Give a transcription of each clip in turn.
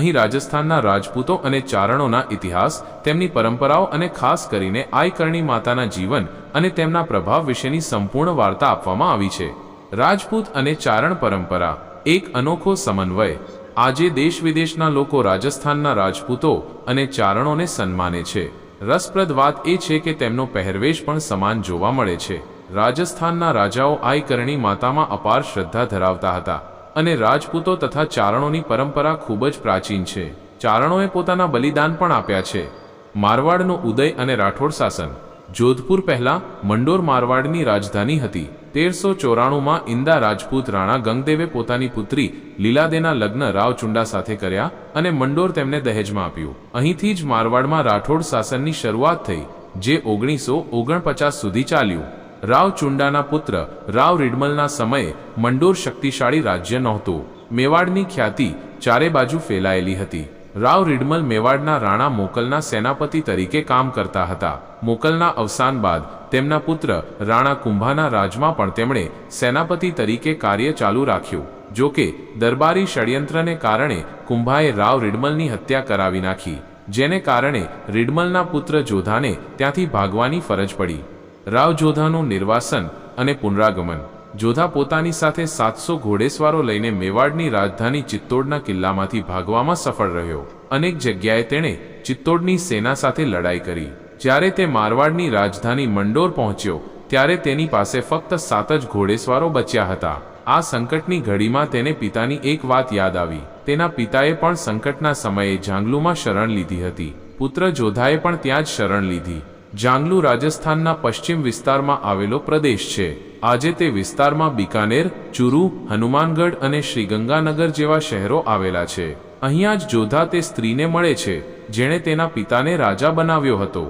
અહીં રાજસ્થાનના રાજપૂતો અને ચારણોના ઇતિહાસ, તેમની પરંપરાઓ અને ખાસ કરીને આયકરણી માતાના જીવન અને તેમના પ્રભાવ વિશેની સંપૂર્ણ વાર્તા આપવામાં આવી છે. રાજપૂત અને ચારણ પરંપરા, એક અનોખો સમન્વય. આજે દેશ વિદેશના લોકો રાજસ્થાનના રાજપૂતો અને ચારણોને સન્માને છે. રસપ્રદ વાત એ છે કે તેમનો પહેરવેશ પણ સમાન જોવા મળે છે. રાજસ્થાનના રાજાઓ આયકરણી માતામાં અપાર શ્રદ્ધા ધરાવતા હતા. અને રાજપૂતો તથા ચારણોની પરંપરા ખૂબ જ પ્રાચીન છે. ચારણોએ પોતાના બલિદાન પણ આપ્યા છે. મારવાડનો ઉદય અને રાઠોડ શાસન. જોધપુર પહેલાં મંડોર મારવાડની રાજધાની હતી. તેરસો ચોરાણુંમાં ઇન્દા રાજપૂત રાણા ગંગદેવે પોતાની પુત્રી લીલાદેના લગ્ન રાવચુંડા સાથે કર્યા અને મંડોર તેમને દહેજમાં આપ્યું. અહીંથી જ મારવાડમાં રાઠોડ શાસનની શરૂઆત થઈ, જે ઓગણીસો ઓગણપચાસ સુધી ચાલ્યું. રાવ ચુંડાના પુત્ર, રાવ રીડમલના સમયે મંડોર શક્તિશાળી રાજ્ય નહોતું. મેવાડની ખ્યાતિ ચારે બાજુ ફેલાયેલી હતી. રાવ રીડમલ મેવાડના રાણા મોકલના સેનાપતિ તરીકે કામ કરતા હતા. મોકલના અવસાન બાદ તેમના પુત્ર, રાણા કુંભાના રાજમાં પણ તેમણે સેનાપતિ તરીકે કાર્ય ચાલુ રાખ્યું. જો કે, દરબારી ષડયંત્રને કારણે કુંભાએ રાવ રીડમલની હત્યા કરાવી નાખી, જેને કારણે રીડમલના પુત્ર જોધાને ત્યાંથી ભાગવાની ફરજ પડી. રાવ જોધાનું નિર્વાસન અને પુનરાગમન. જોધા પોતાની સાથે સાતસો ઘોડેસવારો લઈને મેવાડની રાજધાની ચિત્તોડના કિલ્લામાંથી ભાગવામાં સફળ રહ્યો. અનેક જગ્યાએ તેણે ચિત્તોડની સેના સાથે લડાઈ કરી. જ્યારે તે મારવાડની રાજધાની મંડોર પહોંચ્યો, ત્યારે તેની પાસે ફક્ત સાત જ ઘોડેસવારો બચ્યા હતા. આ સંકટની ઘડીમાં તેને પિતાની એક વાત યાદ આવી. તેના પિતાએ પણ સંકટના સમયે જાંગલુમાં શરણ લીધી હતી. પુત્ર જોધાએ પણ ત્યાં જ શરણ લીધી. જાંગલુ રાજસ્થાનના પશ્ચિમ વિસ્તારમાં આવેલો પ્રદેશ છે. આજે તે વિસ્તારમાં બિકાનેર, ચુરુ, હનુમાનગઢ અને શ્રીગંગાનગર જેવા શહેરો આવેલા છે. અહીંયા જ જોધા તે સ્ત્રીને મળે છે, જેણે તેના પિતાને રાજા બનાવ્યો હતો.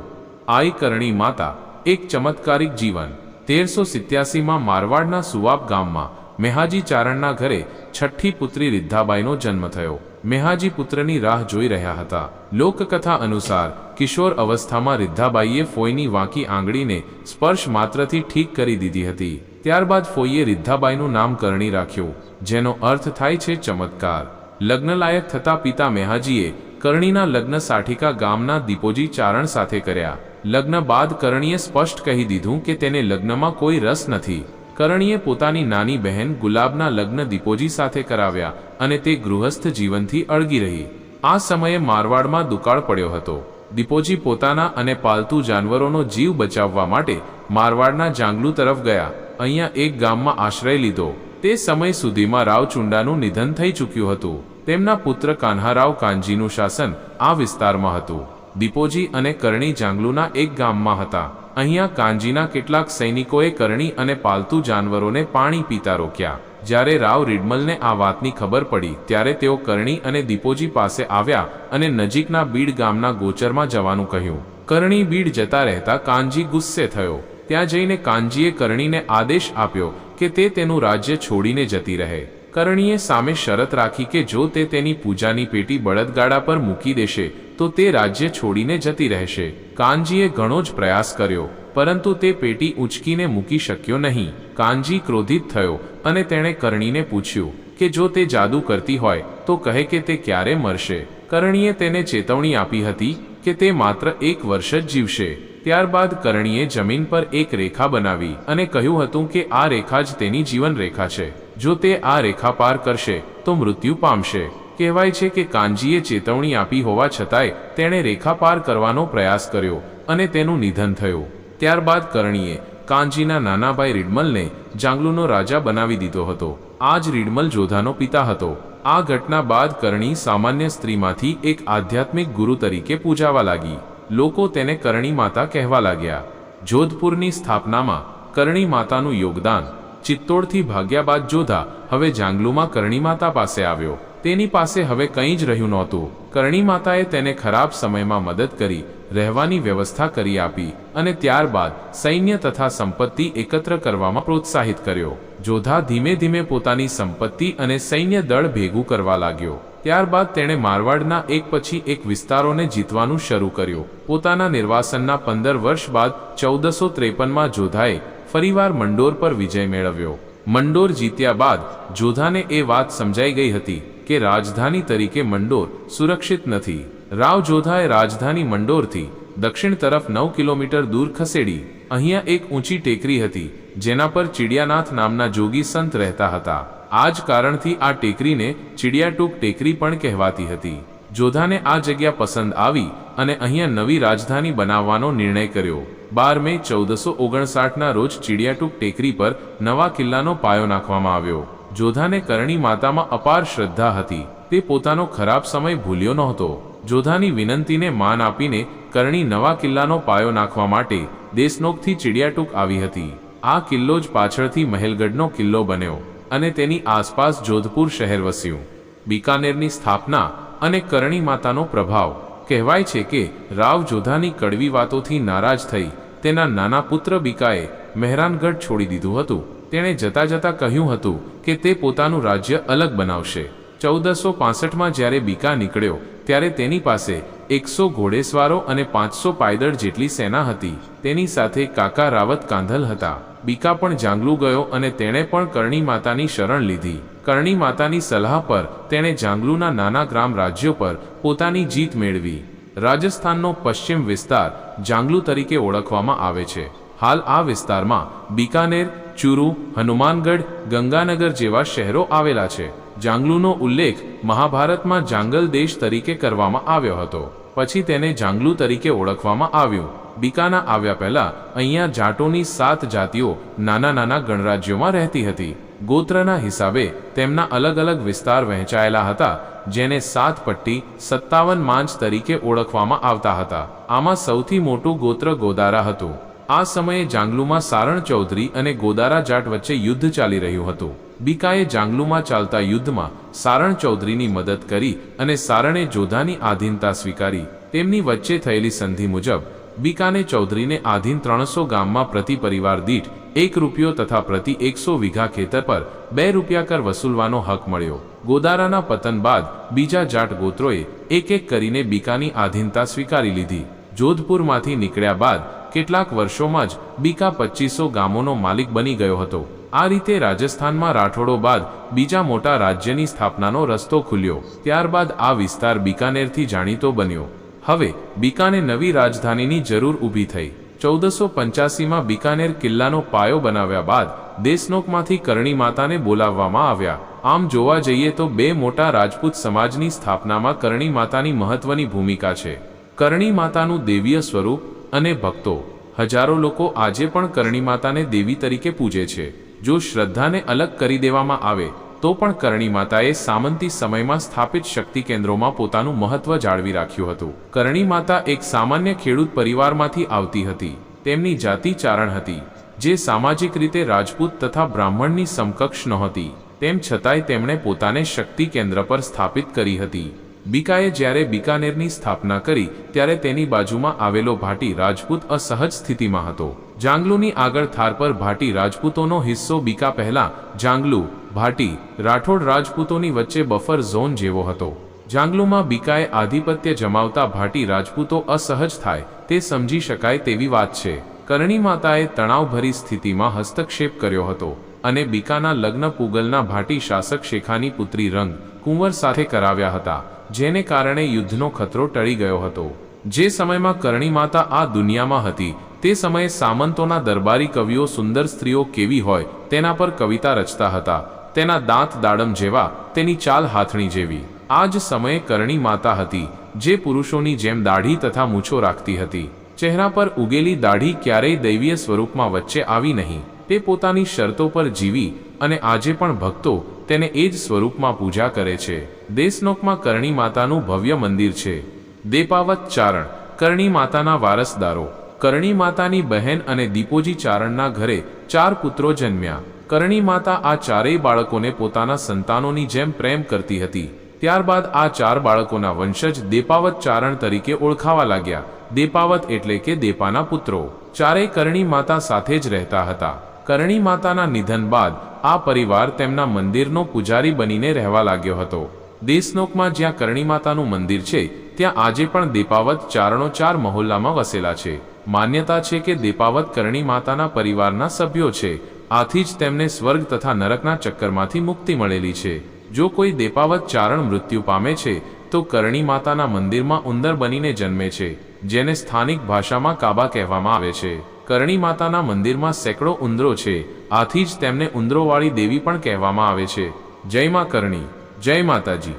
આઈ કરણી માતા, એક ચમત્કારિક જીવન. તેરસો સિત્યાસીમાં મારવાડના સુવાબ ગામમાં મેહાજી ચારણના ઘરે છઠ્ઠી પુત્રી રિદ્ધાબાઈનો જન્મ થયો. મેહાજી પુત્રની રાહ જોઈ રહ્યા હતા. લોકકથા અનુસાર, કિશોર અવસ્થામાં રિદ્ધાબાઈએ ફોઈની વાંકી આંગળીને સ્પર્શ માત્રથી ઠીક કરી દીધી હતી. ત્યારબાદ ફોઈએ રિદ્ધાબાઈનું નામ કરણી રાખ્યું, જેનો અર્થ થાય છે ચમત્કાર. લગ્નલાયક થતા પિતા મેહાજીએ કરણીના લગ્ન સાઠિકા ગામના દીપોજી ચારણ સાથે કર્યા. લગ્ન બાદ કરણીએ સ્પષ્ટ કહી દીધું કે તેને લગ્નમાં કોઈ રસ નથી. કરણીએ પોતાની નાની બહેન ગુલાબના લગ્ન દીપોજી સાથે કરાવ્યા અને તે ગૃહસ્થ જીવનથી અળગી રહી. આ સમયે મારવાડમાં દુકાળ પડ્યો હતો. દીપોજી પોતાના અને પાલતુ જાનવરોનો જીવ બચાવવા માટે મારવાડના જાંગલુ તરફ ગયા. અહીંયા એક ગામમાં આશ્રય લીધો. તે સમય સુધીમાં રાવચુંડાનું નિધન થઈ ચૂક્યું હતું. તેમના પુત્ર કાન્હારાવ કાનજીનું શાસન આ વિસ્તારમાં હતું. દીપોજી અને કરણી જાંગલુના એક ગામમાં હતા. અહીંયા કાંજીના કેટલાક સૈનિકોએ કરણી અને પાલતુ જાનવરોને પાણી પીતા રોક્યા. જ્યારે રાવ રીડમલને આ વાતની ખબર પડી, ત્યારે તેઓ કરણી અને દીપોજી પાસે આવ્યા અને નજીકના બીડ ગામના ગોચરમાં જવાનું કહ્યું. કરણી બીડ જતા રહેતા કાંજી ગુસ્સે થયો. ત્યાં જઈને કાંજીએ કરણીને આદેશ આપ્યો કે તે તેનું રાજ્ય છોડીને જતી રહે. કરણીએ સામે શરત રાખી કે જો તે તેની પૂજાની પેટી બળદગાડા પર મૂકી દેશે તો તે રાજ્ય છોડીને જતી રહેશે. કાનજીએ ઘણો જ પ્રયાસ કર્યો, પરંતુ તે પેટી ઉંચકીને મૂકી શક્યો નહીં. કાનજી ક્રોધિત થયો અને તેણે કરણીને પૂછ્યું કે જો તે જાદુ કરતી હોય, તો કહે કે તે ક્યારે મરશે? કરણીએ તેને ચેતવણી આપી હતી કે તે માત્ર એક વર્ષ જ જીવશે. ત્યારબાદ કરણીએ જમીન પર એક રેખા બનાવી અને કહ્યું હતું કે આ રેખા જ તેની જીવન રેખા છે. જો તે આ રેખા પાર કરશે, તો મૃત્યુ પામશે. કહેવાય છે કે કાનજીએ ચેતવણી આપી હોવા છતાંય તેણે રેખા પાર કરવાનો પ્રયાસ કર્યો અને તેનું નિધન થયું. ત્યારબાદ કરણીએ કાનજીના નાનાભાઈ રીડમલને જાંગલુનો રાજા બનાવી દીધો હતો. આ જ રીડમલ જોધાનો પિતા હતો. આ ઘટના બાદ કરણી સામાન્ય સ્ત્રીમાંથી એક આધ્યાત્મિક ગુરુ તરીકે પૂજાવા લાગી. લોકો તેને કરણી માતા કહેવા લાગ્યા. જોધપુરની સ્થાપનામાં કરણી માતાનું યોગદાન ચિત્તોડથી ભાગ્યા બાદ જોધા હવે જાંગલુમાં કરણી માતા પાસે આવ્યો. તેની પાસે હવે કંઈ જ રહ્યું નહોતું. કરણી માતાએ તેને ખરાબ સમયમાં મદદ કરી, રહેવાની વ્યવસ્થા કરી આપી અને ત્યારબાદ સૈન્ય તથા સંપત્તિ એકત્ર કરવામાં પ્રોત્સાહિત કર્યો. જોધા ધીમે ધીમે પોતાની સંપત્તિ અને સૈન્ય દળ ભેગું કરવા લાગ્યો. ત્યારબાદ તેણે મારવાડના એક પછી એક વિસ્તારોને જીતવાનું શરૂ કર્યું. પોતાના નિર્વાસનના પંદર વર્ષ બાદ ચૌદસો ત્રેપનમાં જોધાએ ફરીવાર મંડોર પર વિજય મેળવ્યો. મંડોર જીત્યા બાદ જોધાને એ વાત સમજાઈ ગઈ હતી. કે રાજધાની તરીકે મંડોર સુરક્ષિત નથી. રાવ જોધાએ રાજધાની મંડોરથી દક્ષિણ તરફ નવ કિલોમીટર દૂર ખસેડી અહીંયા એક ઊંચી ટેકરી હતી, જેના પર ચિડિયાનાથ નામના જોગી સંત રહેતા હતા. આ જ કારણથી આ ટેકરીને ચિડિયાટૂક ટેકરી પણ કહેવાતી હતી. જોધાને આ જગ્યા પસંદ આવી અને અહીંયા નવી રાજધાની બનાવવાનો નિર્ણય કર્યો. બાર મે ચૌદસો ઓગણસાઠના રોજ ચિડિયાટૂક ટેકરી પર નવા કિલ્લાનો પાયો નાખવામાં આવ્યો. જોધાને કરણી માતામાં અપાર શ્રદ્ધા હતી. તે પોતાનો ખરાબ સમય ભૂલ્યો નહોતો. જોધાની વિનંતીને માન આપીને કરણી નવા કિલ્લાનો પાયો નાખવા માટે દેશનોકથી ચિડિયાટૂક આવી હતી. આ કિલ્લો જ પાછળથી મહેલગઢનો કિલ્લો બન્યો અને તેની આસપાસ જોધપુર શહેર વસ્યું. બિકાનેરની સ્થાપના અને કરણી માતાનો પ્રભાવ. કહેવાય છે કે રાવ જોધાની કડવી વાતોથી નારાજ થઈ તેના નાના પુત્ર બીકાએ મહેરાનગઢ છોડી દીધું હતું. તેણે જતા જતા કહ્યું હતું કે તે પોતાનું રાજ્ય અલગ બનાવશે. ચૌદસો પાસઠમાં જ્યારે બીકા નીકળ્યો, ત્યારે તેની પાસે એકસો ઘોડેસવારો અને પાંચસો પાયદળ જેટલી સેના હતી. તેની સાથે કાકા રાવત કાંધલ હતા. બીકા પણ જાંગલુ ગયો અને તેણે પણ કરણી માતાની શરણ લીધી. કરણી માતાની સલાહ પર તેણે જાંગલુના નાના ગ્રામ રાજ્યો પર પોતાની જીત મેળવી. રાજસ્થાનનો પશ્ચિમ વિસ્તાર જાંગલુ તરીકે ઓળખવામાં આવે છે. હાલ આ વિસ્તારમાં બિકાનેર ચુરુ, હનુમાનગઢ, ગંગાનગર જેવા શહેરો આવેલા છે. જાંગલુનો ઉલ્લેખ મહાભારતમાં જાંગલ દેશ તરીકે કરવામાં આવ્યો હતો. પછી તેને જાંગલુ તરીકે ઓળખવામાં આવ્યું. બીકાના આવ્યા પહેલા અહીંયા જાટોની સાત જાતિઓ નાના નાના ગણરાજ્યોમાં રહેતી હતી. ગોત્રના હિસાબે તેમના અલગ અલગ વિસ્તાર વહેંચાયેલા હતા, જેને સાત પટ્ટી સત્તાવન માંચ તરીકે ઓળખવામાં આવતા હતા. આમાં સૌથી મોટું ગોત્ર ગોદારા હતું. આ સમયે જાંગલુમાં સારણ ચૌધરી અને ગોદારા જાટ વચ્ચે યુદ્ધ ચાલી રહ્યું હતું. બીકાએ જાંગલુમાં ચાલતા યુદ્ધમાં સારણ ચૌધરીની મદદ કરી અને સારણે જોધાની આધીનતા સ્વીકારી. તેમની વચ્ચે થયેલી સંધિ મુજબ, બીકાને ચૌધરીને આધીન ત્રણસો ગામમાં પ્રતિ પરિવાર દીઠ એક રૂપિયો તથા પ્રતિ એકસો વીઘા ખેતર પર બે રૂપિયા કર વસૂલવાનો હક મળ્યો. ગોદારાના પતન બાદ બીજા જાટ ગોત્રોએ એક એક કરીને બીકાની આધીનતા સ્વીકારી લીધી. જોધપુરમાંથી નીકળ્યા બાદ કેટલાક વર્ષોમાં જ બીકા પચીસો ગામોનો માલિક બની ગયો હતો. આ રીતે રાજસ્થાનમાં રાઠોડો બાદ બીજા મોટા રાજ્યની સ્થાપનાનો રસ્તો ખુલ્યો. ત્યારબાદ આ વિસ્તાર બીકાનેરથી જાણીતો બન્યો. હવે બીકાને નવી રાજધાનીની જરૂર ઊભી થઈ. ચૌદસો પંચ્યાસીમાં બીકાનેર કિલ્લાનો પાયો બનાવ્યા બાદ દેશનોકમાંથી કરણી માતાને બોલાવવામાં આવ્યા. આમ જોવા જઈએ તો બે મોટા રાજપૂત સમાજની સ્થાપનામાં કરણી માતાની મહત્વની ભૂમિકા છે. કરણી માતાનું દેવીય સ્વરૂપ અને ભક્તો. હજારો લોકો આજે પણ કરણી માતાને દેવી તરીકે પૂજે છે. જો શ્રદ્ધાને અલગ કરી દેવામાં આવે, તો પણ કરણી માતાએ સામંતી સમયમાં સ્થાપિત શક્તિ કેન્દ્રોમાં પોતાનું મહત્વ જાળવી રાખ્યું હતું. કરણી માતા એક સામાન્ય ખેડૂત પરિવારમાંથી આવતી હતી. તેમની જાતિ ચારણ હતી, જે સામાજિક રીતે રાજપૂત તથા બ્રાહ્મણની સમકક્ષ નહોતી. તેમ છતાંય તેમણે પોતાને શક્તિ કેન્દ્ર પર સ્થાપિત કરી હતી. બીકાએ જ્યારે બીકાનેરની સ્થાપના કરી, ત્યારે તેની બાજુમાં આવેલો ભાટી રાજપૂત અસહજ સ્થિતિમાં હતો. જાંગલુની આગળ થાર પર ભાટી રાજપૂતોનો હિસ્સો બીકા પહેલા, જાંગલુ, ભાટી, રાઠોડ રાજપૂતોની વચ્ચે બફર ઝોન જેવો હતો. જાંગલુમાં બીકાએ આધિપત્ય જમાવતા ભાટી રાજપૂતો અસહજ થાય, તે સમજી શકાય તેવી વાત છે. કરણી માતાએ તણાવભરી સ્થિતિમાં હસ્તક્ષેપ કર્યો હતો અને બીકાના લગ્ન પુગલના ભાટી શાસક શેખાની પુત્રી રંગ, કુંવર સાથે કરાવ્યા હતા. જેને કારણે યુદ્ધનો ખતરો ટળી ગયો હતો. જે સમયમાં કરણી માતા આ દુનિયામાં હતી, તે સમયે સામંતોના દરબારી કવિઓ સુંદર સ્ત્રીઓ કેવી હોય, તેના પર કવિતા રચતા હતા. તેના દાંત દાડમ જેવા, તેની ચાલ હાથણી જેવી. આ જ સમયે કરણી માતા હતી, જે પુરુષોની જેમ દાઢી તથા મૂછો રાખતી હતી. ચહેરા પર ઉગેલી દાઢી ક્યારેય દૈવીય સ્વરૂપમાં વચ્ચે આવી નહીં. તે પોતાની શરતો પર જીવી અને આજે પણ ભક્તો તેને એ જ સ્વરૂપમાં પૂજા કરે છે. દેશનોકમાં કરણી માતાનું ભવ્ય મંદિર છે. દેપાવત ચારણ, કરણી માતાના વારસદારો, કરણી માતાની બહેન અને દીપોજી ચારણના ઘરે ચાર પુત્રો જન્મ્યા. કરણી માતા આ ચારેય બાળકોને પોતાના સંતાનોની જેમ પ્રેમ કરતી હતી. ત્યારબાદ આ ચાર બાળકોના વંશજ દેપાવત ચારણ તરીકે ઓળખાવા લાગ્યા. દેપાવત એટલે કે દેપાના પુત્રો. ચારેય કરણી માતા સાથે જ રહેતા હતા. કરણી માતાના નિધન બાદ આ પરિવાર તેમના મંદિરનો પૂજારી બનીને રહેવા લાગ્યો હતો. દેશનોકમાં જ્યાં કરણી માતાનું મંદિર છે, ત્યાં આજે પણ દેપાવત ચારણો ચાર મહોલ્લામાં વસેલા છે. માન્યતા છે કે દેપાવત કરણી માતાના પરિવારના સભ્યો છે. આથી જ તેમને સ્વર્ગ તથા નરકના ચક્કરમાંથી મુક્તિ મળેલી છે. જો કોઈ દેપાવત ચારણ મૃત્યુ પામે છે, તો કરણી માતાના મંદિરમાં ઉંદર બનીને જન્મે છે, જેને સ્થાનિક ભાષામાં કાબા કહેવામાં આવે છે. કરણી માતાના મંદિરમાં સેંકડો ઉંદરો છે. આથી જ તેમને ઉંદરોવાળી દેવી પણ કહેવામાં આવે છે. જય માં કરણી. જય માતાજી.